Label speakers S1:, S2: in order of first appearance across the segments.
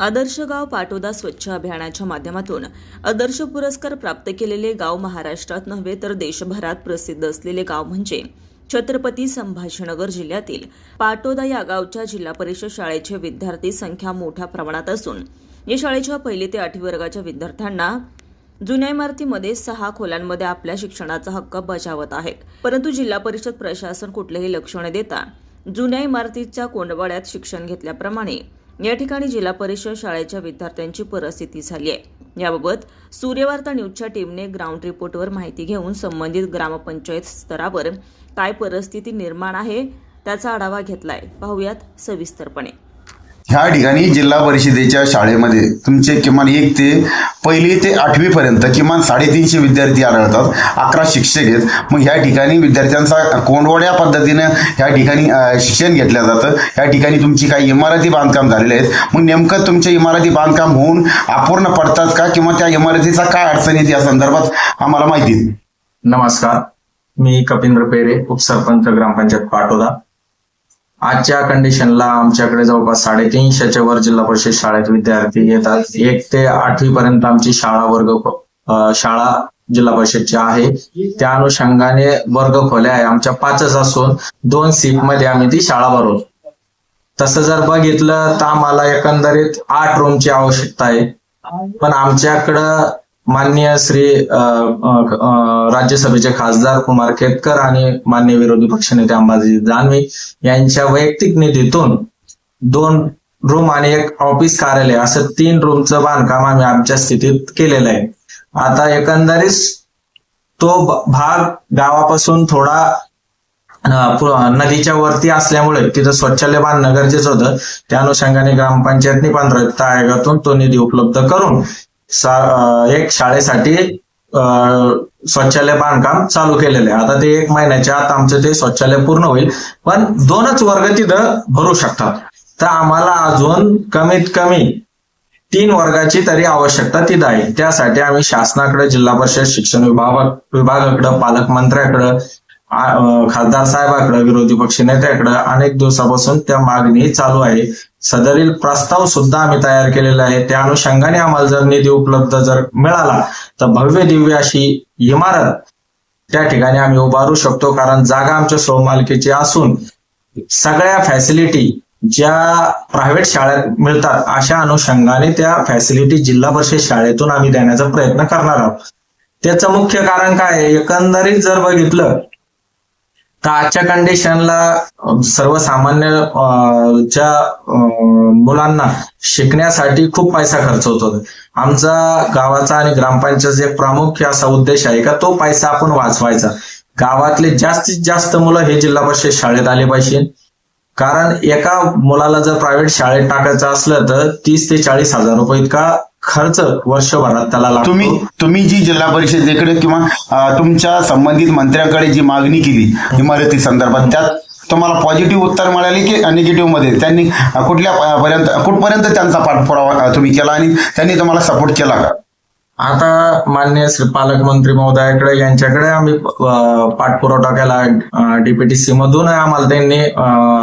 S1: आदर्श गाव पाटोदा स्वच्छ अभियानाच्या माध्यमातून आदर्श पुरस्कार प्राप्त केलेले गाव महाराष्ट्रात नव्हे तर देशभरात प्रसिद्ध असलेले गाव म्हणजे छत्रपती संभाजीनगर जिल्ह्यातील पाटोदा या गावच्या जिल्हा परिषद शाळेचे विद्यार्थी संख्या मोठ्या प्रमाणात असून या शाळेच्या पहिली ते आठवी वर्गाच्या विद्यार्थ्यांना जुन्या इमारतीमध्ये सहा खोल्यांमध्ये आपल्या शिक्षणाचा हक्क बजावत आहेत. परंतु जिल्हा परिषद प्रशासन कुठलेही लक्ष न देता जुन्या इमारतीच्या कोंडवाड्यात शिक्षण घेतल्याप्रमाणे या ठिकाणी जिल्हा परिषद शाळेच्या विद्यार्थ्यांची परिस्थिती झाली आहे. याबाबत सूर्यवार्ता न्यूजच्या टीमने ग्राउंड रिपोर्टवर माहिती घेऊन संबंधित ग्रामपंचायत स्तरावर काय परिस्थिती निर्माण आहे त्याचा आढावा घेतलाय. पाहुयात सविस्तरपणे.
S2: ह्या ठिकाणी जिल्हा परिषदेच्या शाळेमध्ये तुमचे किमान एक ते पहिली ते आठवी पर्यंत किमान साडेतीनशे विद्यार्थी आढळतात अकरा शिक्षक आहेत. मग ह्या ठिकाणी विद्यार्थ्यांचा कोंडवड्या पद्धतीनं ह्या ठिकाणी शिक्षण घेतलं जातं. ह्या ठिकाणी तुमची काही इमारती बांधकाम झालेले आहेत. मग नेमकं तुमच्या इमारती बांधकाम होऊन अपूर्ण पडतात का किंवा त्या इमारतीचा काय अडचण येते या संदर्भात आम्हाला माहिती
S3: नमस्कार. मी कपिंद्र पेरे उपसरपंच ग्रामपंचायत पाटोदा. आजच्या कंडिशनला आमच्याकडे जवळपास साडेतीनशेच्या वर जिल्हा परिषद शाळेत विद्यार्थी येतात. एक ते आठवी पर्यंत आमची शाळा वर्ग शाळा जिल्हा परिषदची आहे. त्या अनुषंगाने वर्ग खोल्या आहे. आमच्या पाचच असून दोन सीटमध्ये आम्ही ती शाळा भरवतो. तसं जर बघितलं तर आम्हाला एकंदरीत आठ रूमची आवश्यकता आहे. पण आमच्याकडं माननीय श्री राज्यसभेचे खासदार कुमार खेतकर आणि मान्य विरोधी पक्षनेते अंबाजी दानवे यांच्या वैयक्तिक निधीतून दोन रूम आणि एक ऑफिस कार्यालय असं तीन रूमचं बांधकाम आम्ही आमच्या स्थितीत केलेलं आहे. आता एकंदरीत तो भाग गावापासून थोडा नदीच्या वरती असल्यामुळे तिथं शौचालय बांधणं गरजेचं होतं. त्या अनुषंगाने ग्रामपंचायतनी पंधरा आयोगातून तो निधी उपलब्ध करून सा- एक शाळेसाठी शौचालय बांधकाम चालू केलेलं आहे. आता ते एक महिन्याच्या आत आमचं ते शौचालय पूर्ण होईल. पण दोनच वर्ग तिथं भरू शकतात. तर आम्हाला अजून कमीत कमी तीन वर्गाची तरी आवश्यकता तिथं आहे. त्यासाठी आम्ही शासनाकडे जिल्हा परिषद शिक्षण विभाग विभागाकडं पालकमंत्र्याकडं खासदार साहेबाकडे विरोधी पक्ष नेत्याकडे अनेक दिवसापासून त्या मागणी चालू आहे. सदरील प्रस्ताव सुद्धा आम्ही तयार केलेला आहे. त्या अनुषंगाने आम्हाला जर निधी उपलब्ध जर मिळाला तर भव्य दिव्य अशी इमारत. त्या ठिकाणी आम्ही उभारू शकतो कारण जागा आमच्या स्वमालकीची असून सगळ्या फॅसिलिटी ज्या प्रायव्हेट शाळेत मिळतात अशा अनुषंगाने त्या फॅसिलिटी जिल्हा परिषद शाळेतून आम्ही देण्याचा प्रयत्न करणार आहोत. त्याचं मुख्य कारण काय आहे? एकंदरीत जर बघितलं तर आजच्या कंडिशनला सर्वसामान्य च्या मुलांना शिकण्यासाठी खूप पैसा खर्च होतो आमचा गावाचा आणि ग्रामपंचायत एक प्रामुख्य असा उद्देश आहे का तो पैसा आपण वाचवायचा. गावातले जास्तीत जास्त मुलं हे जिल्हा परिषद शाळेत आले पाहिजे. कारण एका मुलाला जर प्रायव्हेट शाळेत टाकायचं असलं तर तीस ते चाळीस हजार रुपये इतका खर्च वर्षभरात त्याला लागतो.
S2: तुम्ही तुम्ही जी जिल्हा परिषदेकडे किंवा तुमच्या संबंधित मंत्र्यांकडे जी मागणी केली इमारती संदर्भात त्यात तुम्हाला पॉझिटिव्ह उत्तर मिळाले की निगेटिव्हमध्ये? त्यांनी कुठल्या पर्यंत कुठपर्यंत त्यांचा पाठपुरावा तुम्ही केला आणि त्यांनी तुम्हाला सपोर्ट केला का?
S3: आता मान्य श्री पालकमंत्री महोदयाकडे यांच्याकडे आम्ही पाठपुरावा केला. डीपीटीसी मधून आम्हाला त्यांनी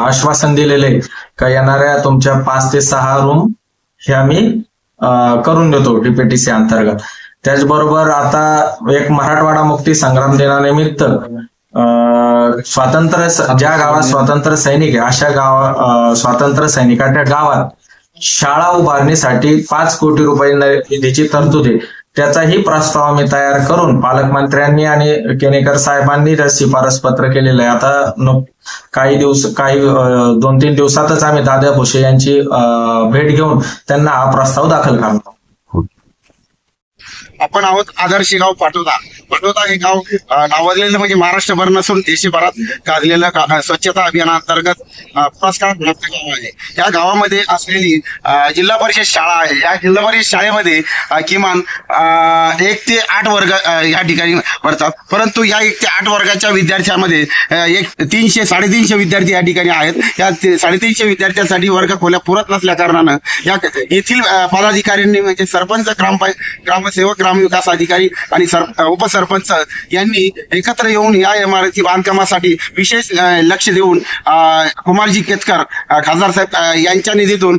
S3: आश्वासन दिलेले का येणाऱ्या तुमच्या पाच ते सहा रूम हे आम्ही करून देतो डीपीटीसी अंतर्गत. त्याचबरोबर आता एक मराठवाडा मुक्ती संग्राम दिनानिमित्त स्वातंत्र्य ज्या गावात स्वातंत्र्य सैनिक आहे अशा गावा स्वातंत्र्य सैनिकाच्या गावात शाळा उभारणीसाठी पाच कोटी रुपये निधीची तरतूद आहे. त्याचाही प्रस्ताव आम्ही तयार करून पालकमंत्र्यांनी आणि केनेकर साहेबांनी त्या शिफारस पत्र केलेलं आहे. आता काही दिवस काही दोन तीन दिवसातच आम्ही दादा भुसे यांची भेट घेऊन त्यांना हा प्रस्ताव दाखल करणार
S2: आपण आहोत आदर्श गाव पाटोदा. पाटोदा हे गाव नावाजलेलं म्हणजे महाराष्ट्रभर नसून देशभरात गाजलेलं स्वच्छता अभियानांतर्गत पुरस्कार प्राप्त गाव आहे. या गावामध्ये असलेली जिल्हा परिषद शाळा आहे. या जिल्हा परिषद शाळेमध्ये किमान एक ते आठ वर्ग या ठिकाणी भरतात परंतु या एक ते आठ वर्गाच्या विद्यार्थ्यांमध्ये एक तीनशे साडेतीनशे विद्यार्थी या ठिकाणी आहेत. या ते- साडेतीनशे विद्यार्थ्यांसाठी वर्ग खोल्या पुरत नसल्या कारणानं या येथील पदाधिकाऱ्यांनी म्हणजे सरपंच ग्रामपंच ग्रामसेवक ग्रामविकास अधिकारी आणि सर उपसरपंच यांनी एकत्र येऊन या इमारती बांधकामासाठी विशेष लक्ष देऊन कुमारजी केतकर खासदार साहेब यांच्या निधीतून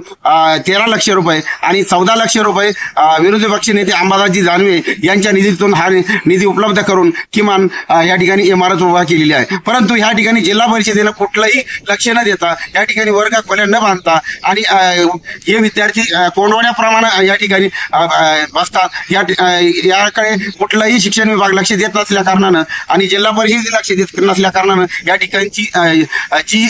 S2: तेरा लक्ष रुपये आणि चौदा लक्ष रुपये विरोधी पक्ष नेते अंबादासजी जानवे यांच्या निधीतून हा निधी उपलब्ध करून किमान या ठिकाणी इमारत उभा केलेली आहे. परंतु या ठिकाणी जिल्हा परिषदेला कुठलंही लक्ष न देता या ठिकाणी वर्ग खोल्या न बांधता आणि हे विद्यार्थी कोंडवण्याप्रमाणे या ठिकाणी बसतात. या याकडे कुठलंही शिक्षण विभाग लक्ष देत नसल्या कारणानं आणि जिल्हा परिषद लक्ष देत नसल्या कारणानं या ठिकाणची जी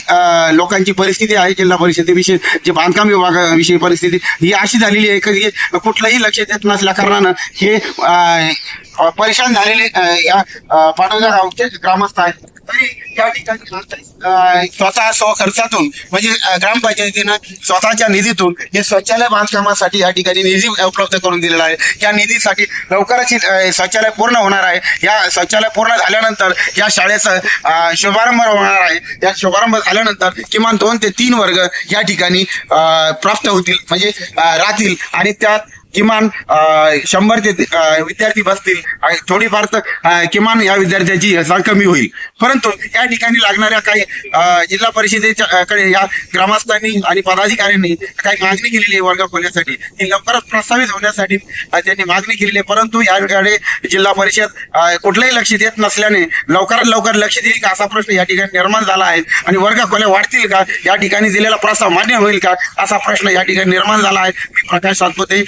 S2: लोकांची परिस्थिती आहे. जिल्हा परिषदेविषयी जे बांधकाम विभागाविषयी परिस्थिती ही अशी झालेली आहे. की कुठलंही लक्ष देत नसल्या कारणानं हे परेशान झालेले या अ, पाटोदा गावचे ग्रामस्थ आहेत. या ठिकाणी स्वतः स्व खर्चातून म्हणजे ग्रामपंचायतीनं स्वतःच्या निधीतून हे शौचालय बांधकामासाठी या ठिकाणी निधी उपलब्ध करून दिलेला आहे. या निधीसाठी लवकरच शौचालय पूर्ण होणार आहे. या शौचालय पूर्ण झाल्यानंतर या शाळेचा शुभारंभ होणार आहे. या शुभारंभ झाल्यानंतर किमान दोन ते तीन वर्ग या ठिकाणी प्राप्त होतील. म्हणजे राहतील. आणि त्यात किमान शंभर ते विद्यार्थी बसतील. थोडीफार तर किमान या विद्यार्थ्यांची संख्या कमी होईल. परंतु या ठिकाणी लागणाऱ्या काही जिल्हा परिषदेच्या कडे या ग्रामस्थांनी आणि पदाधिकाऱ्यांनी काही मागणी केलेली आहे वर्ग खोल्यासाठी. ती लवकरच प्रस्तावित होण्यासाठी त्यांनी मागणी केलेली आहे. परंतु याकडे जिल्हा परिषद कुठलंही लक्ष देत नसल्याने लवकरात लवकर लक्ष देईल का असा प्रश्न या ठिकाणी निर्माण झाला आहे. आणि वर्ग खोल्या वाढतील का? या ठिकाणी दिलेला प्रस्ताव मान्य होईल का? असा प्रश्न या ठिकाणी निर्माण झाला आहे. मी प्रकाश सातपुते.